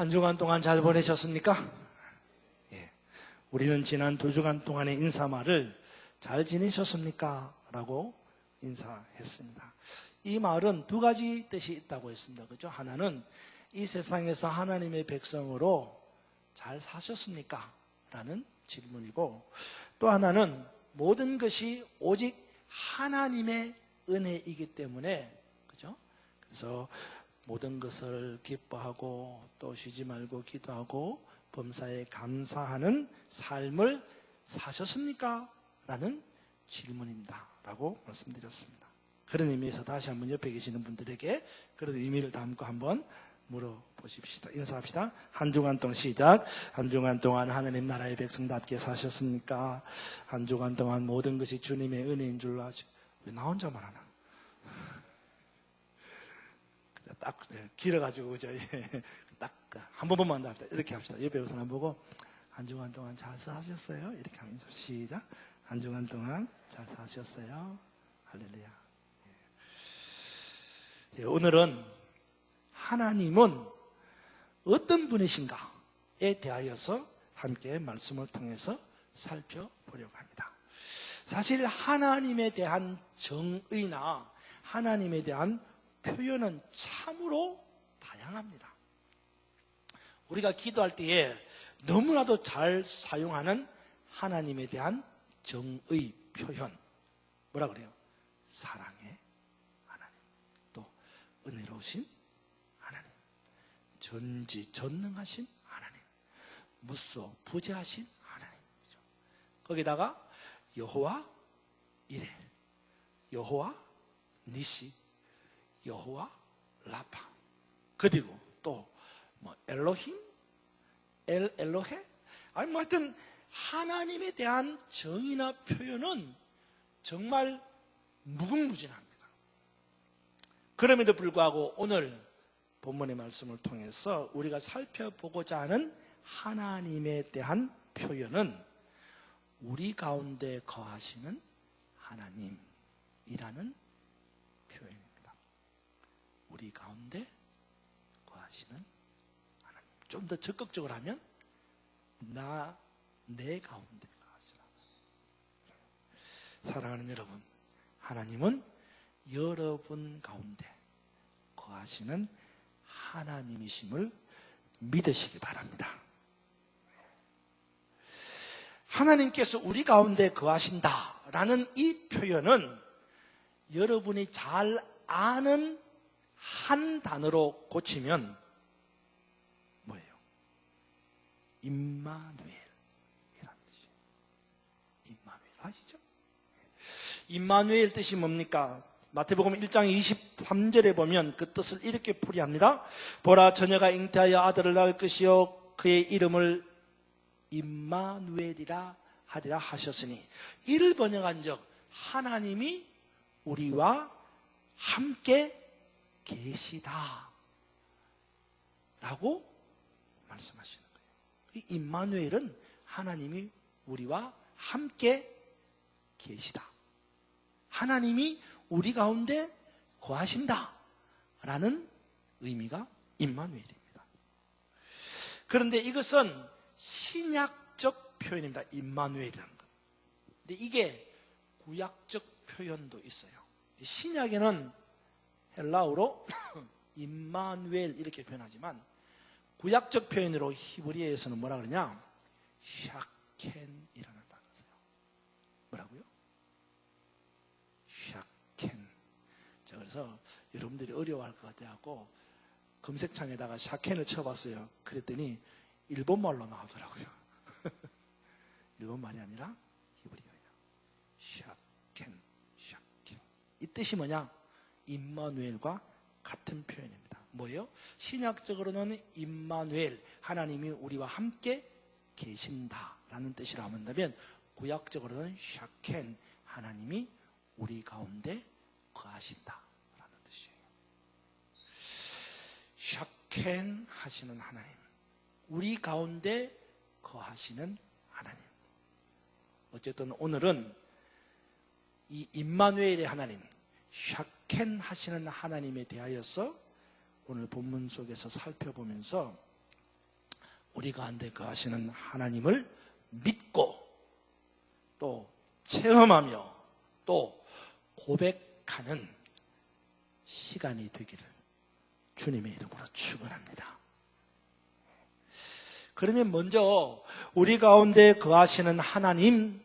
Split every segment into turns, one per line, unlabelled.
한 주간 동안 잘 보내셨습니까? 예. 우리는 지난 두 주간 동안의 인사말을 잘 지내셨습니까? 라고 인사했습니다. 이 말은 두 가지 뜻이 있다고 했습니다. 그죠? 하나는 이 세상에서 하나님의 백성으로 잘 사셨습니까? 라는 질문이고 또 하나는 모든 것이 오직 하나님의 은혜이기 때문에 그죠? 그래서 모든 것을 기뻐하고 또 쉬지 말고 기도하고 범사에 감사하는 삶을 사셨습니까? 라는 질문입니다. 라고 말씀드렸습니다. 그런 의미에서 다시 한번 옆에 계시는 분들에게 그런 의미를 담고 한번 물어보십시다. 인사합시다. 한 주간 동안 시작. 한 주간 동안 하나님 나라의 백성답게 사셨습니까? 한 주간 동안 모든 것이 주님의 은혜인 줄 아시고 왜나 혼자만 하나? 딱 네, 길어가지고 그죠? 딱한 번만 더 합시다. 이렇게 합시다. 옆에 우선 보고 한 주간 동안 잘 사셨어요? 이렇게 하면서 시작. 한 주간 동안 잘 사셨어요? 할렐루야. 예, 오늘은 하나님은 어떤 분이신가에 대하여서 함께 말씀을 통해서 살펴보려고 합니다. 사실 하나님에 대한 정의나 하나님에 대한 표현은 참으로 다양합니다. 우리가 기도할 때에 너무나도 잘 사용하는 하나님에 대한 정의 표현. 뭐라 그래요? 사랑의 하나님. 또 은혜로우신 하나님. 전지 전능하신 하나님. 무소 부재하신 하나님. 거기다가 여호와 이레. 여호와 니시. 여호와 라파. 그리고 또 뭐 엘로힘, 엘 엘로헤. 아니 뭐 하여튼 하나님에 대한 정의나 표현은 정말 무궁무진합니다. 그럼에도 불구하고 오늘 본문의 말씀을 통해서 우리가 살펴보고자 하는 하나님에 대한 표현은 우리 가운데 거하시는 하나님이라는 우리 가운데 거하시는 하나님. 좀 더 적극적으로 하면 나 내 가운데 거하시라. 사랑하는 여러분, 하나님은 여러분 가운데 거하시는 하나님이심을 믿으시기 바랍니다. 하나님께서 우리 가운데 거하신다라는 이 표현은 여러분이 잘 아는 한 단어로 고치면 뭐예요? 임마누엘이라는 뜻이에요. 임마누엘 아시죠? 임마누엘 뜻이 뭡니까? 마태복음 1장 23절에 보면 그 뜻을 이렇게 풀이합니다. 보라 처녀가 잉태하여 아들을 낳을 것이요 그의 이름을 임마누엘이라 하리라 하셨으니 이를 번역한 적 하나님이 우리와 함께 계시다. 라고 말씀하시는 거예요. 이 임마누엘은 하나님이 우리와 함께 계시다. 하나님이 우리 가운데 거하신다. 라는 의미가 임마누엘입니다. 그런데 이것은 신약적 표현입니다. 임마누엘이라는 것. 근데 이게 구약적 표현도 있어요. 신약에는 헬라어로 임마누엘 이렇게 표현하지만 구약적 표현으로 히브리어에서는 뭐라 그러냐? 샤켄이라는 단어가 써요. 뭐라고요? 샤켄. 자, 그래서 여러분들이 어려워할 것 같아갖고 검색창에다가 샤켄을 쳐봤어요. 그랬더니 일본말로 나오더라고요. 일본말이 아니라 히브리어예요. 샤켄, 샤켄. 이 뜻이 뭐냐? 임마누엘과 같은 표현입니다. 뭐예요? 신약적으로는 임마누엘 하나님이 우리와 함께 계신다라는 뜻이라 한다면 구약적으로는 샤켄 하나님이 우리 가운데 거하신다라는 뜻이에요. 샤켄 하시는 하나님, 우리 가운데 거하시는 하나님. 어쨌든 오늘은 이 임마누엘의 하나님, 샤켄 하시는 하나님에 대하여서 오늘 본문 속에서 살펴보면서 우리 가운데 거하시는 하나님을 믿고 또 체험하며 또 고백하는 시간이 되기를 주님의 이름으로 축원합니다. 그러면 먼저 우리 가운데 거하시는 하나님은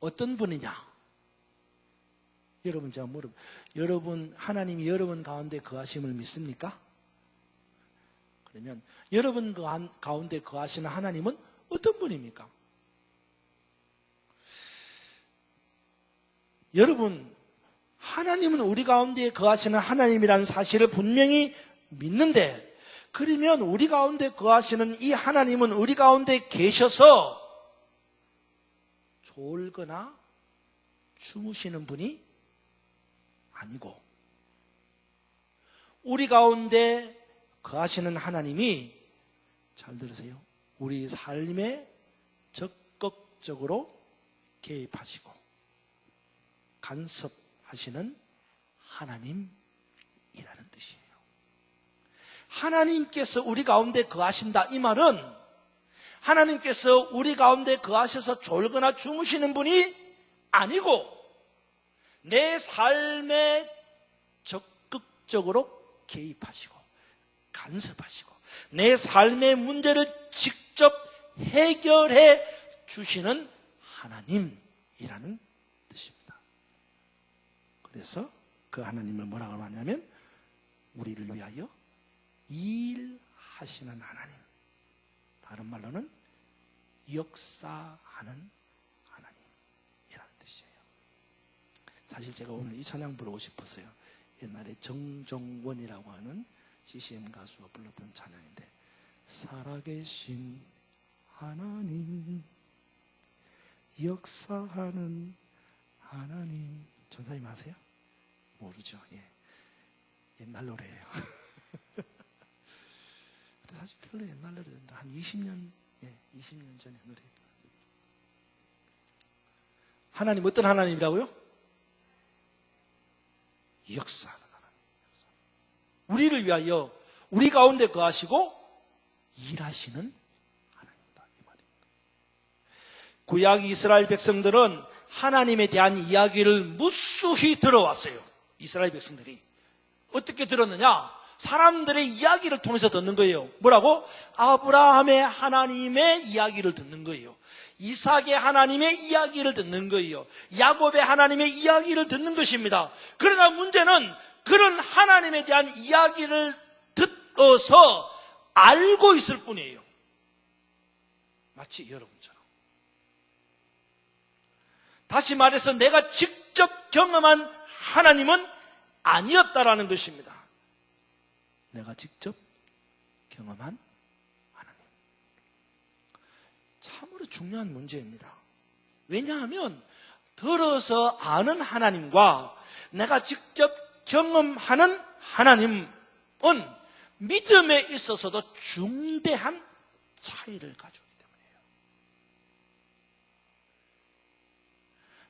어떤 분이냐? 여러분 제가 물어 여러분 하나님이 여러분 가운데 거하심을 믿습니까? 그러면 여러분 그 안- 가운데 거하시는 하나님은 어떤 분입니까? 여러분 하나님은 우리 가운데 거하시는 하나님이라는 사실을 분명히 믿는데 그러면 우리 가운데 거하시는 이 하나님은 우리 가운데 계셔서 졸거나 주무시는 분이 아니고 우리 가운데 거하시는 하나님이 잘 들으세요. 우리 삶에 적극적으로 개입하시고 간섭하시는 하나님이라는 뜻이에요. 하나님께서 우리 가운데 거하신다 이 말은 하나님께서 우리 가운데 거하셔서 졸거나 주무시는 분이 아니고 내 삶에 적극적으로 개입하시고 간섭하시고 내 삶의 문제를 직접 해결해 주시는 하나님이라는 뜻입니다. 그래서 그 하나님을 뭐라고 하냐면 우리를 위하여 일하시는 하나님. 다른 말로는 역사하는 뜻이에요. 사실 제가 오늘 이 찬양 부르고 싶었어요. 옛날에 정종원이라고 하는 CCM 가수가 불렀던 찬양인데 살아계신 하나님 역사하는 하나님 전사님 아세요? 모르죠. 예. 옛날 노래예요. 사실 별로 옛날 노래인데 한 20년 예, 20년 전의 노래. 하나님 어떤 하나님이라고요? 역사하는 하나님. 우리를 위하여 우리 가운데 거하시고 일하시는 하나님이다 이 말입니다. 구약 이스라엘 백성들은 하나님에 대한 이야기를 무수히 들어왔어요. 이스라엘 백성들이 어떻게 들었느냐? 사람들의 이야기를 통해서 듣는 거예요. 뭐라고? 아브라함의 하나님의 이야기를 듣는 거예요. 이삭의 하나님의 이야기를 듣는 거예요. 야곱의 하나님의 이야기를 듣는 것입니다. 그러나 문제는 그런 하나님에 대한 이야기를 듣어서 알고 있을 뿐이에요. 마치 여러분처럼. 다시 말해서 내가 직접 경험한 하나님은 아니었다라는 것입니다. 내가 직접 경험한 하나님. 참으로 중요한 문제입니다. 왜냐하면 들어서 아는 하나님과 내가 직접 경험하는 하나님은 믿음에 있어서도 중대한 차이를 있기 때문이에요.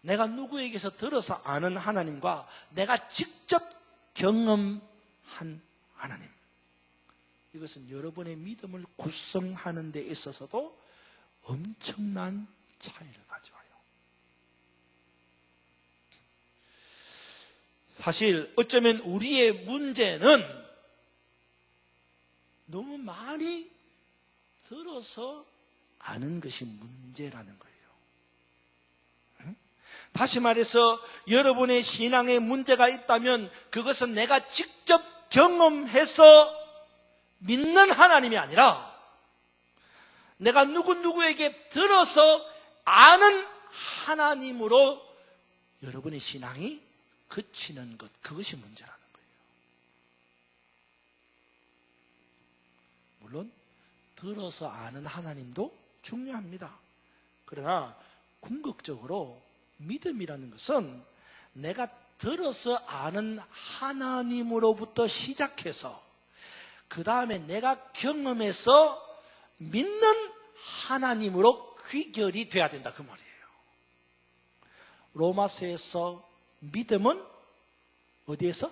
내가 누구에게서 들어서 아는 하나님과 내가 직접 경험한 하나님. 이것은 여러분의 믿음을 구성하는 데 있어서도 엄청난 차이를 가져와요. 사실 어쩌면 우리의 문제는 너무 많이 들어서 아는 것이 문제라는 거예요. 응? 다시 말해서 여러분의 신앙에 문제가 있다면 그것은 내가 직접 경험해서 믿는 하나님이 아니라 내가 누구누구에게 들어서 아는 하나님으로 여러분의 신앙이 그치는 것, 그것이 문제라는 거예요. 물론, 들어서 아는 하나님도 중요합니다. 그러나, 궁극적으로 믿음이라는 것은 내가 들어서 아는 하나님으로부터 시작해서 그 다음에 내가 경험해서 믿는 하나님으로 귀결이 돼야 된다 그 말이에요. 로마서에서 믿음은 어디에서?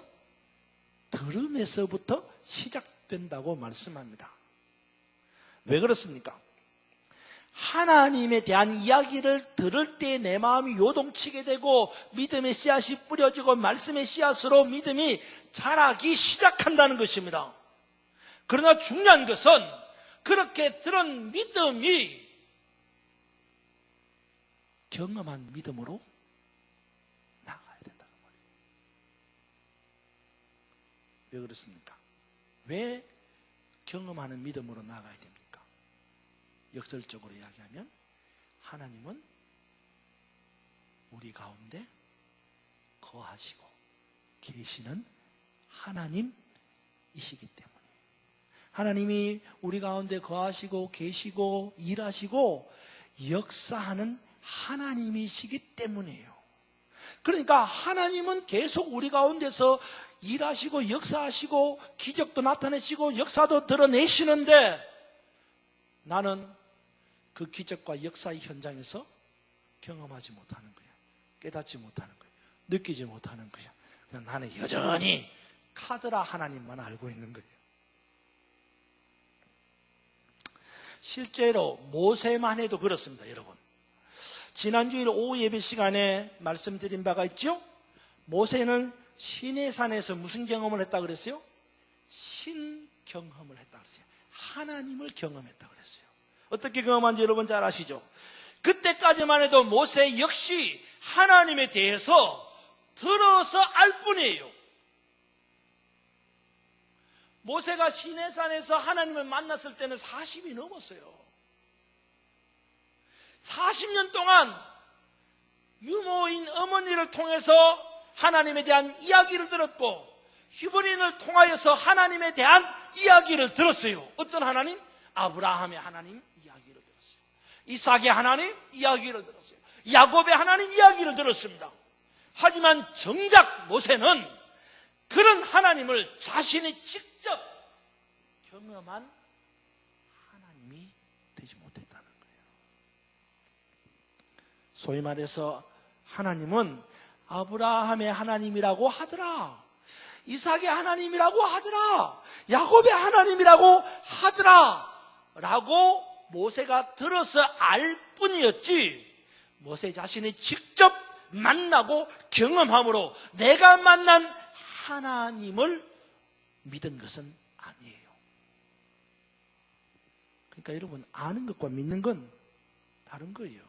들음에서부터 시작된다고 말씀합니다. 왜 그렇습니까? 하나님에 대한 이야기를 들을 때 내 마음이 요동치게 되고 믿음의 씨앗이 뿌려지고 말씀의 씨앗으로 믿음이 자라기 시작한다는 것입니다. 그러나 중요한 것은 그렇게 들은 믿음이 경험한 믿음으로 나가야 된다는 말이에요. 왜 그렇습니까? 왜 경험하는 믿음으로 나가야 됩니까? 역설적으로 이야기하면 하나님은 우리 가운데 거하시고 계시는 하나님이시기 때문에 하나님이 우리 가운데 거하시고 계시고 일하시고 역사하는 하나님이시기 때문이에요. 그러니까 하나님은 계속 우리 가운데서 일하시고 역사하시고 기적도 나타내시고 역사도 드러내시는데 나는 그 기적과 역사의 현장에서 경험하지 못하는 거야. 깨닫지 못하는 거야. 느끼지 못하는 거야. 나는 여전히 카드라 하나님만 알고 있는 거예요. 실제로 모세만 해도 그렇습니다, 여러분. 지난주일 오후 예배 시간에 말씀드린 바가 있죠? 모세는 신의 산에서 무슨 경험을 했다 그랬어요? 신 경험을 했다 그랬어요. 하나님을 경험했다 그랬어요. 어떻게 경험한지 여러분 잘 아시죠? 그때까지만 해도 모세 역시 하나님에 대해서 들어서 알 뿐이에요. 모세가 시내산에서 하나님을 만났을 때는 40이 넘었어요. 40년 동안 유모인 어머니를 통해서 하나님에 대한 이야기를 들었고 히브리인을 통하여서 하나님에 대한 이야기를 들었어요. 어떤 하나님? 아브라함의 하나님 이야기를 들었어요. 이삭의 하나님 이야기를 들었어요. 야곱의 하나님 이야기를 들었습니다. 하지만 정작 모세는 그런 하나님을 자신이 직접 경험한 하나님이 되지 못했다는 거예요. 소위 말해서 하나님은 아브라함의 하나님이라고 하더라. 이삭의 하나님이라고 하더라. 야곱의 하나님이라고 하더라. 라고 모세가 들어서 알 뿐이었지. 모세 자신이 직접 만나고 경험함으로 내가 만난 하나님을 믿은 것은 아니에요. 그러니까 여러분 아는 것과 믿는 건 다른 거예요.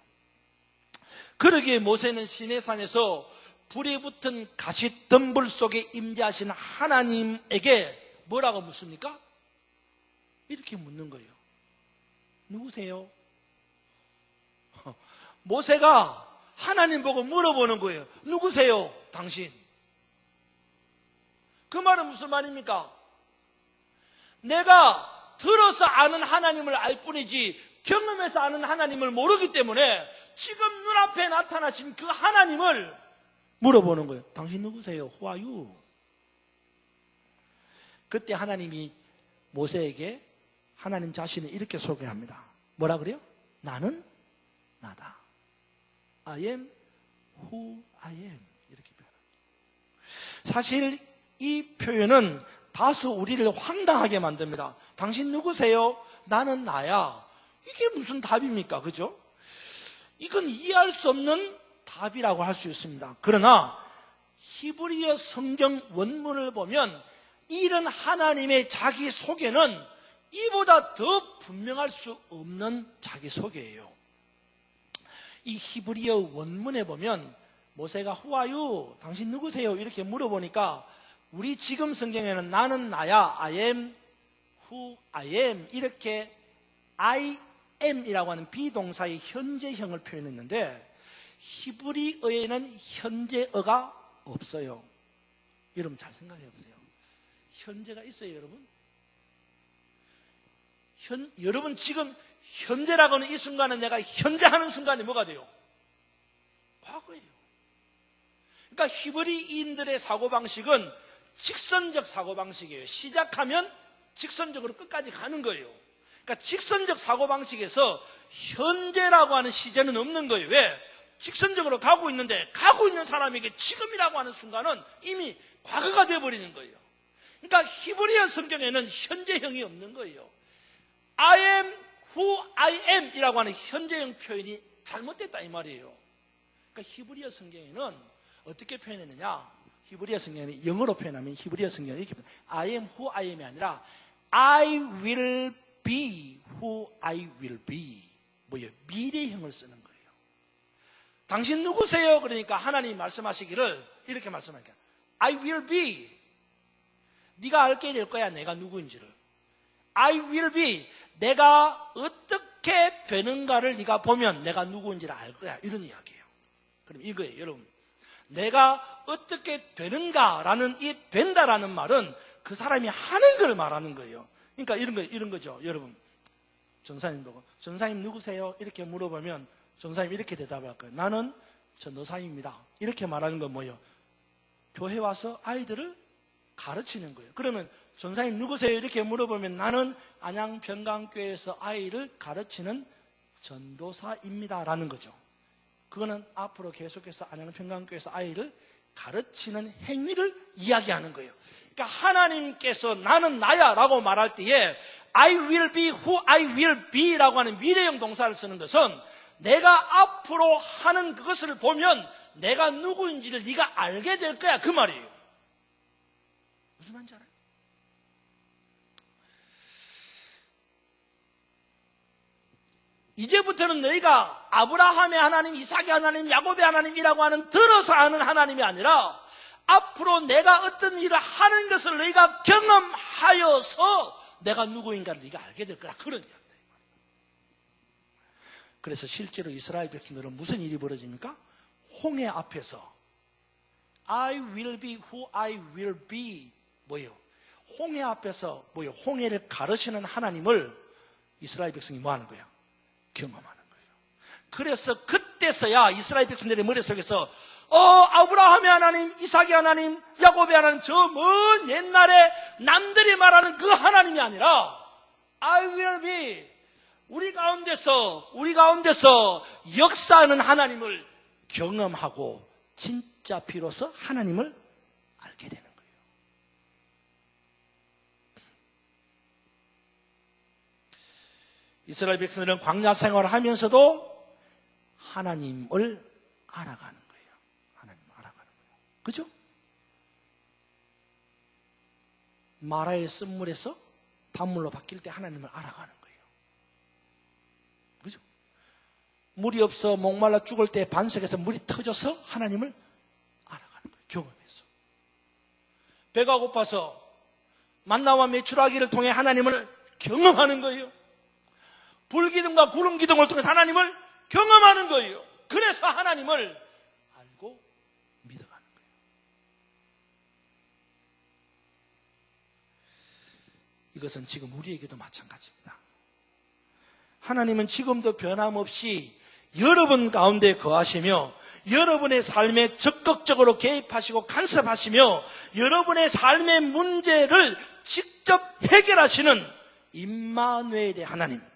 그러기에 모세는 시내산에서 불이 붙은 가시 덤불 속에 임재하신 하나님에게 뭐라고 묻습니까? 이렇게 묻는 거예요. 누구세요? 모세가 하나님 보고 물어보는 거예요. 누구세요? 당신. 그 말은 무슨 말입니까? 내가 들어서 아는 하나님을 알 뿐이지 경험해서 아는 하나님을 모르기 때문에 지금 눈앞에 나타나신 그 하나님을 물어보는 거예요. 당신 누구세요? You? 그때 하나님이 모세에게 하나님 자신을 이렇게 소개합니다. 뭐라 그래요? 나는 나다. I am who I am. 이렇게 표현합니다. 사실 이 표현은 다소 우리를 황당하게 만듭니다. 당신 누구세요? 나는 나야. 이게 무슨 답입니까? 그죠? 이건 이해할 수 없는 답이라고 할 수 있습니다. 그러나 히브리어 성경 원문을 보면 이런 하나님의 자기 소개는 이보다 더 분명할 수 없는 자기 소개예요. 이 히브리어 원문에 보면 모세가 후아유 당신 누구세요? 이렇게 물어보니까 우리 지금 성경에는 나는 나야 I am who I am 이렇게 I am이라고 하는 비동사의 현재형을 표현했는데 히브리어에는 현재어가 없어요. 여러분 잘 생각해 보세요. 현재가 있어요, 여러분? 현, 여러분 지금 현재라고 하는 이 순간은 내가 현재 하는 순간이 뭐가 돼요? 과거예요. 그러니까 히브리인들의 사고방식은 직선적 사고방식이에요. 시작하면 직선적으로 끝까지 가는 거예요. 그러니까 직선적 사고방식에서 현재라고 하는 시제는 없는 거예요. 왜? 직선적으로 가고 있는데 가고 있는 사람에게 지금이라고 하는 순간은 이미 과거가 되어버리는 거예요. 그러니까 히브리어 성경에는 현재형이 없는 거예요. I am who I am 이라고 하는 현재형 표현이 잘못됐다 이 말이에요. 그러니까 히브리어 성경에는 어떻게 표현했느냐? 히브리어 성경에 영어로 표현하면 히브리어 성경은 이렇게. I am who I am이 아니라 I will be who I will be. 뭐예요? 미래형을 쓰는 거예요. 당신 누구세요? 그러니까 하나님 말씀하시기를 이렇게 말씀하니까 I will be. 네가 알게 될 거야. 내가 누구인지를. I will be. 내가 어떻게 되는가를 네가 보면 내가 누구인지를 알 거야. 이런 이야기예요. 그럼 이거예요, 여러분. 내가 어떻게 되는가라는 이 된다라는 말은 그 사람이 하는 걸 말하는 거예요. 그러니까 이런 거 이런 거죠, 여러분. 정사님 보고 정사님 누구세요? 이렇게 물어보면 정사님 이렇게 대답할 거예요. 나는 전도사입니다. 이렇게 말하는 건 뭐예요? 교회 와서 아이들을 가르치는 거예요. 그러면 전사님 누구세요? 이렇게 물어보면 나는 안양 평강교회에서 아이를 가르치는 전도사입니다라는 거죠. 그거는 앞으로 계속해서 안양 평강교회에서 아이를 가르치는 행위를 이야기하는 거예요. 그러니까 하나님께서 나는 나야라고 말할 때에 I will be who I will be라고 하는 미래형 동사를 쓰는 것은 내가 앞으로 하는 그것을 보면 내가 누구인지를 네가 알게 될 거야 그 말이에요. 무슨 말인지 알아요? 이제부터는 너희가 아브라함의 하나님, 이삭의 하나님, 야곱의 하나님이라고 하는 들어서 아는 하나님이 아니라 앞으로 내가 어떤 일을 하는 것을 너희가 경험하여서 내가 누구인가를 네가 알게 될 거라 그런 이야기다. 그래서 실제로 이스라엘 백성들은 무슨 일이 벌어집니까? 홍해 앞에서 I will be who I will be 뭐예요? 홍해 앞에서 뭐예요? 홍해를 가르치는 하나님을 이스라엘 백성이 뭐 하는 거야? 경험하는 거예요. 그래서 그때서야 이스라엘 백성들의 머릿속에서 어, 아브라함의 하나님, 이삭의 하나님, 야곱의 하나님, 저 먼 옛날에 남들이 말하는 그 하나님이 아니라 I will be 우리 가운데서 우리 가운데서 역사하는 하나님을 경험하고 진짜 비로소 하나님을 알게 되는 거예요. 이스라엘 백성들은 광야 생활을 하면서도 하나님을 알아가는 거예요. 하나님을 알아가는 거예요. 그죠? 마라의 쓴물에서 단물로 바뀔 때 하나님을 알아가는 거예요. 그죠? 물이 없어 목말라 죽을 때 반석에서 물이 터져서 하나님을 알아가는 거예요. 경험해서. 배가 고파서 만나와 매출하기를 통해 하나님을 경험하는 거예요. 불기둥과 구름 기둥을 통해 하나님을 경험하는 거예요. 그래서 하나님을 알고 믿어가는 거예요. 이것은 지금 우리에게도 마찬가지입니다. 하나님은 지금도 변함없이 여러분 가운데 거하시며 여러분의 삶에 적극적으로 개입하시고 간섭하시며 여러분의 삶의 문제를 직접 해결하시는 임마누엘의 하나님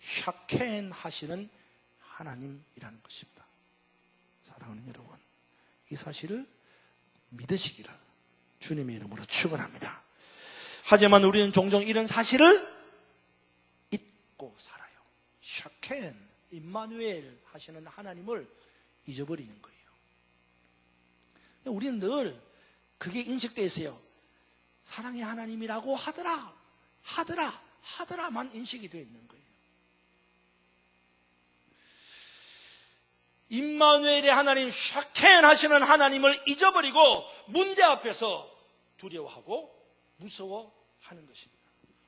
샤켄 하시는 하나님이라는 것입니다. 사랑하는 여러분, 이 사실을 믿으시기를 주님의 이름으로 축원합니다. 하지만 우리는 종종 이런 사실을 잊고 살아요. 샤켄, 임마누엘 하시는 하나님을 잊어버리는 거예요. 우리는 늘 그게 인식되어 있어요. 사랑의 하나님이라고 하더라, 하더라, 하더라만 인식이 되어 있는 거예요. 임마누엘의 하나님, 샤켄 하시는 하나님을 잊어버리고 문제 앞에서 두려워하고 무서워하는 것입니다.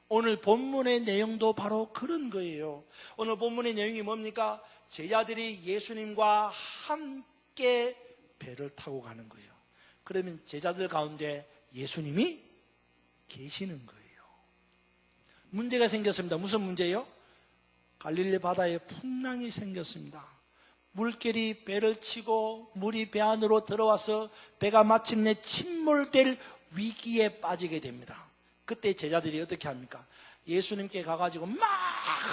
오늘 본문의 내용도 바로 그런 거예요. 오늘 본문의 내용이 뭡니까? 제자들이 예수님과 함께 배를 타고 가는 거예요. 그러면 제자들 가운데 예수님이 계시는 거예요. 문제가 생겼습니다. 무슨 문제요? 갈릴리 바다에 풍랑이 생겼습니다. 물결이 배를 치고 물이 배 안으로 들어와서 배가 마침내 침몰될 위기에 빠지게 됩니다. 그때 제자들이 어떻게 합니까? 예수님께 가가지고 막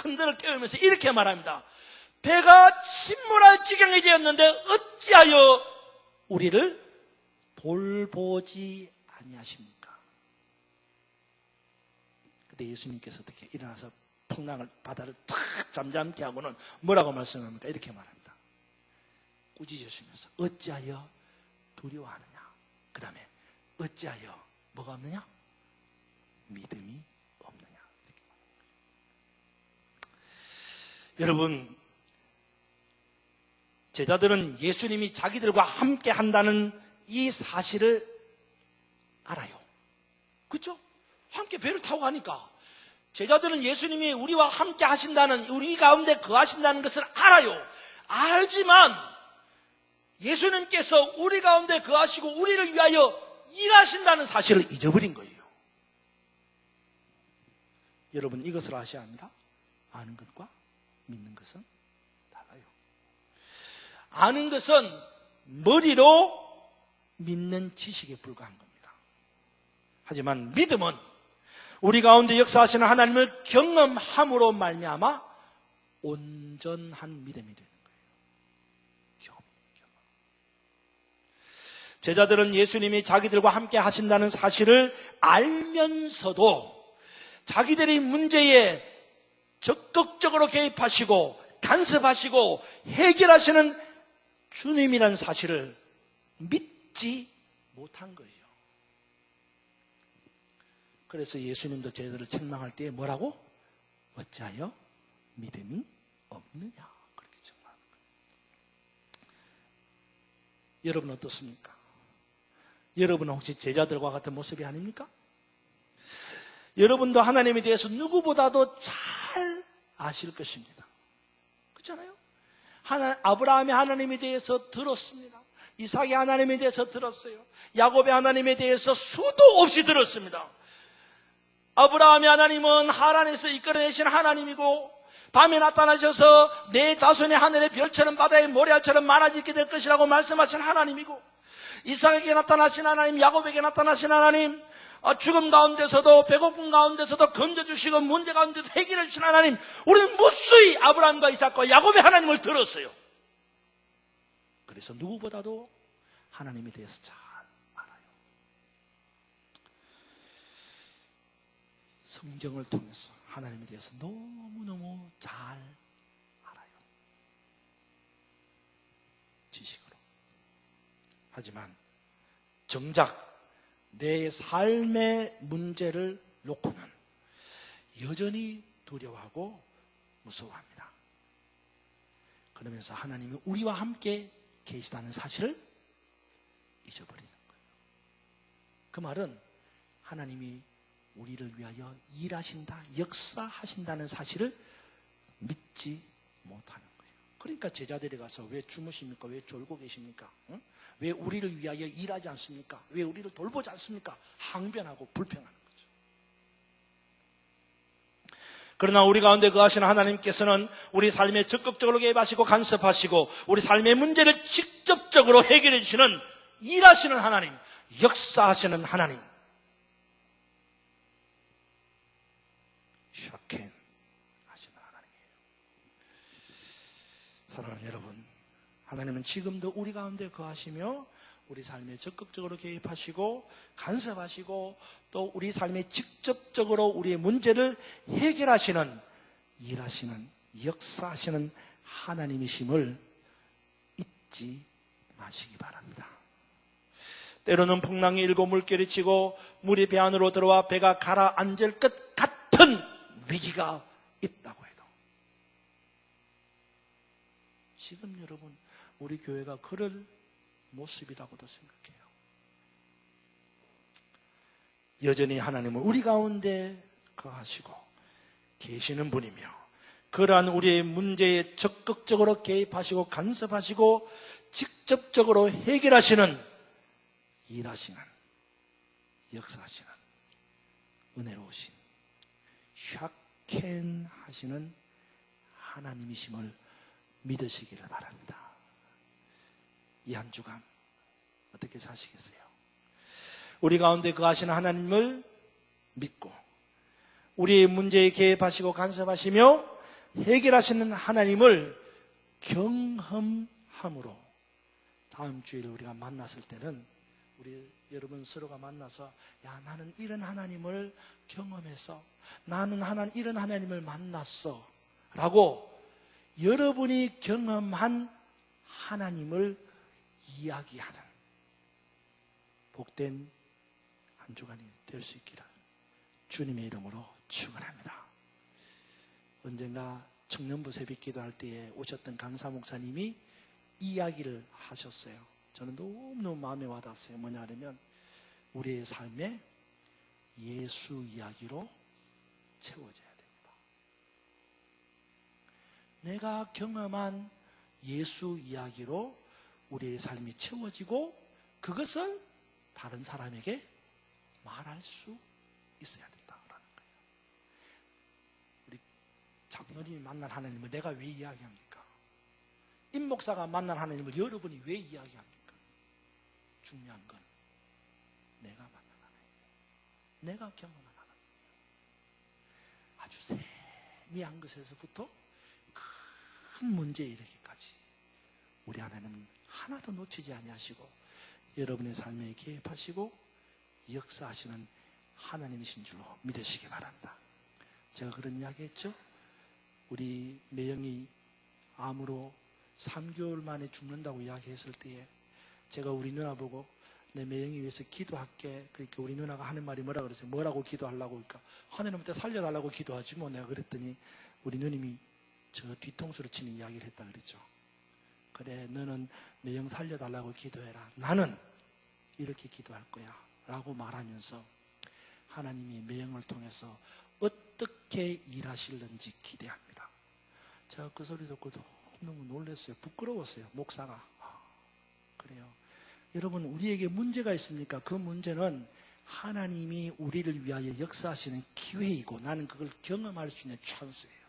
흔들어 깨우면서 이렇게 말합니다. 배가 침몰할 지경이 되었는데 어찌하여 우리를 돌보지 아니하십니까? 그때 예수님께서 어떻게 일어나서 풍랑을 바다를 탁 잠잠케 하고는 뭐라고 말씀합니까? 이렇게 말합니다. 꾸짖으시면서 어찌하여 두려워하느냐? 그 다음에 어찌하여 뭐가 없느냐? 믿음이 없느냐? 여러분 제자들은 예수님이 자기들과 함께 한다는 이 사실을 알아요. 그렇죠? 함께 배를 타고 가니까 제자들은 예수님이 우리와 함께 하신다는 우리 가운데 거하신다는 것을 알아요. 알지만 예수님께서 우리 가운데 거하시고 우리를 위하여 일하신다는 사실을 잊어버린 거예요. 여러분 이것을 아셔야 합니다. 아는 것과 믿는 것은 달라요. 아는 것은 머리로 믿는 지식에 불과한 겁니다. 하지만 믿음은 우리 가운데 역사하시는 하나님을 경험함으로 말미암아 온전한 믿음이 거예요. 경험, 경험. 제자들은 예수님이 자기들과 함께 하신다는 사실을 알면서도 자기들이 문제에 적극적으로 개입하시고 간섭하시고 해결하시는 주님이라는 사실을 믿지 못한 거예요. 그래서 예수님도 제자들을 책망할 때 뭐라고? 어찌하여 믿음이 없느냐. 그렇게 책망하는 거예요. 여러분 어떻습니까? 여러분은 혹시 제자들과 같은 모습이 아닙니까? 여러분도 하나님에 대해서 누구보다도 잘 아실 것입니다. 그렇잖아요? 하나, 아브라함이 하나님에 대해서 들었습니다. 이삭이 하나님에 대해서 들었어요. 야곱의 하나님에 대해서 수도 없이 들었습니다. 아브라함의 하나님은 하란에서 이끌어내신 하나님이고 밤에 나타나셔서 내 자손의 하늘의 별처럼 바다의 모래알처럼 많아지게 될 것이라고 말씀하신 하나님이고 이삭에게 나타나신 하나님, 야곱에게 나타나신 하나님, 어, 죽음 가운데서도 배고픔 가운데서도 건져주시고 문제 가운데서 해결해 주신 하나님 우리는 무수히 아브라함과 이삭과 야곱의 하나님을 들었어요. 그래서 누구보다도 하나님에 대해서 잘 성경을 통해서 하나님에 대해서 너무너무 잘 알아요. 지식으로. 하지만 정작 내 삶의 문제를 놓고는 여전히 두려워하고 무서워합니다. 그러면서 하나님이 우리와 함께 계시다는 사실을 잊어버리는 거예요. 그 말은 하나님이 우리를 위하여 일하신다, 역사하신다는 사실을 믿지 못하는. 그러니까 제자들이 가서 왜 주무십니까? 왜 졸고 계십니까? 응? 왜 우리를 위하여 일하지 않습니까? 왜 우리를 돌보지 않습니까? 항변하고 불평하는 거죠. 그러나 우리 가운데 거하시는 하나님께서는 우리 삶에 적극적으로 개입하시고 간섭하시고 우리 삶의 문제를 직접적으로 해결해 주시는 일하시는 하나님, 역사하시는 하나님. 샤켄 하시는 하나님이에요. 사랑하는 여러분, 하나님은 지금도 우리 가운데 거하시며 우리 삶에 적극적으로 개입하시고 간섭하시고 또 우리 삶에 직접적으로 우리의 문제를 해결하시는 일하시는 역사하시는 하나님이심을 잊지 마시기 바랍니다. 때로는 풍랑이 일고 물결이 치고 물이 배 안으로 들어와 배가 가라앉을 것 같은 위기가 있다고 해도 지금 여러분 우리 교회가 그럴 모습이라고도 생각해요. 여전히 하나님은 우리 가운데 거하시고 계시는 분이며 그러한 우리의 문제에 적극적으로 개입하시고 간섭하시고 직접적으로 해결하시는 일하시는 역사하시는 은혜로우신 샤켄 하시는 하나님이심을 믿으시기를 바랍니다. 이 한 주간 어떻게 사시겠어요? 우리 가운데 그 하시는 하나님을 믿고 우리의 문제에 개입하시고 간섭하시며 해결하시는 하나님을 경험함으로 다음 주일 우리가 만났을 때는 우리 여러분 서로가 만나서 야 나는 이런 하나님을 경험해서 나는 하나님 이런 하나님을 만났어 라고 여러분이 경험한 하나님을 이야기하는 복된 한 주간이 될 수 있기를 주님의 이름으로 축원합니다. 언젠가 청년부 새벽 기도 할 때에 오셨던 강사 목사님이 이야기를 하셨어요. 저는 너무너무 마음에 와닿았어요. 뭐냐 하면 우리의 삶에 예수 이야기로 됩니다. 내가 경험한 예수 이야기로 우리의 삶이 채워지고 그것을 다른 사람에게 말할 수 있어야 된다라는 거예요. 우리 장로님이 만난 하나님을 내가 왜 이야기합니까? 임 목사가 만난 하나님을 여러분이 왜 이야기합니까? 중요한 건 내가 만난 하나님, 내가 경험한 하나님이에요. 아주 세미한 것에서부터 큰 문제에 이르기까지 우리 하나님은 하나도 놓치지 아니하시고 여러분의 삶에 개입하시고 역사하시는 하나님이신 줄로 믿으시기 바랍니다. 제가 그런 이야기 했죠? 우리 매형이 암으로 3개월 만에 죽는다고 이야기했을 때에 제가 우리 누나 보고 내 매형이 위해서 기도할게. 그러니까 우리 누나가 하는 말이 뭐라 그랬어요? 뭐라고 기도하려고? 그러니까 하나님한테 살려달라고 기도하지 뭐 내가 그랬더니 우리 누님이 저 뒤통수를 치는 이야기를 했다 그랬죠. 그래, 너는 매형 살려달라고 기도해라. 나는 이렇게 기도할 거야. 라고 말하면서 하나님이 매형을 통해서 어떻게 일하실는지 기대합니다. 제가 그 소리 듣고 너무 놀랐어요. 부끄러웠어요. 목사가. 아, 그래요. 여러분, 우리에게 문제가 있습니까? 그 문제는 하나님이 우리를 위하여 역사하시는 기회이고 나는 그걸 경험할 수 있는 찬스예요.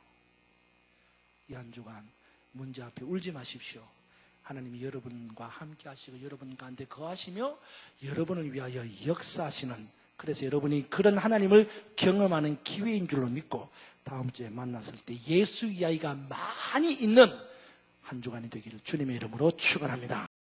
이 한 주간 문제 앞에 울지 마십시오. 하나님이 여러분과 함께 하시고 여러분 가운데 거하시며 여러분을 위하여 역사하시는 그래서 여러분이 그런 하나님을 경험하는 기회인 줄로 믿고 다음 주에 만났을 때 예수 이야기가 많이 있는 한 주간이 되기를 주님의 이름으로 축원합니다.